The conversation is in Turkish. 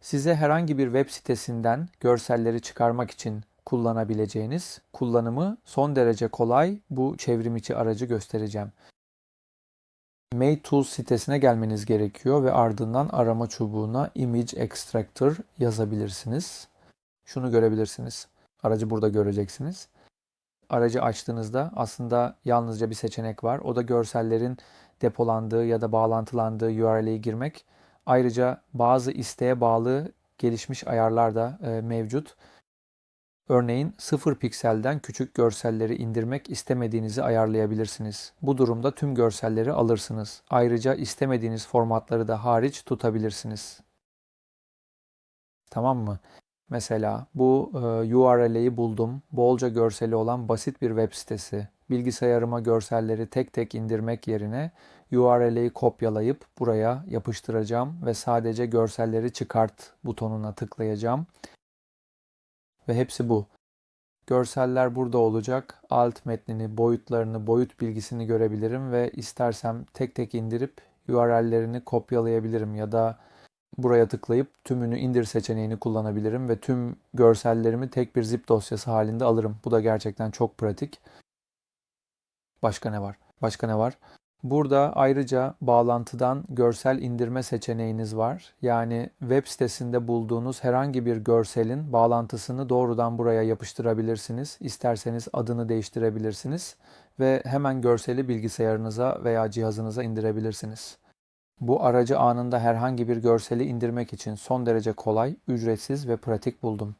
size herhangi bir web sitesinden görselleri çıkarmak için kullanabileceğiniz kullanımı son derece kolay bu çevrim içi aracı göstereceğim. Made Tools sitesine gelmeniz gerekiyor ve ardından arama çubuğuna Image Extractor yazabilirsiniz. Şunu görebilirsiniz. Aracı burada göreceksiniz. Aracı açtığınızda aslında yalnızca bir seçenek var. O da görsellerin depolandığı ya da bağlantılandığı URL'yi girmek. Ayrıca bazı isteğe bağlı gelişmiş ayarlar da e, mevcut. Örneğin 0 pikselden küçük görselleri indirmek istemediğinizi ayarlayabilirsiniz. Bu durumda tüm görselleri alırsınız. Ayrıca istemediğiniz formatları da hariç tutabilirsiniz. Tamam mı? Mesela bu e, URL'yi buldum. Bolca görseli olan basit bir web sitesi. Bilgisayarıma görselleri tek tek indirmek yerine URL'yi kopyalayıp buraya yapıştıracağım ve sadece görselleri çıkart butonuna tıklayacağım. Ve hepsi bu. Görseller burada olacak. Alt metnini, boyutlarını, boyut bilgisini görebilirim ve istersem tek tek indirip URL'lerini kopyalayabilirim ya da buraya tıklayıp tümünü indir seçeneğini kullanabilirim ve tüm görsellerimi tek bir zip dosyası halinde alırım. Bu da gerçekten çok pratik. Başka ne var? Başka ne var? Burada ayrıca bağlantıdan görsel indirme seçeneğiniz var. Yani web sitesinde bulduğunuz herhangi bir görselin bağlantısını doğrudan buraya yapıştırabilirsiniz. İsterseniz adını değiştirebilirsiniz ve hemen görseli bilgisayarınıza veya cihazınıza indirebilirsiniz. Bu aracı anında herhangi bir görseli indirmek için son derece kolay, ücretsiz ve pratik buldum.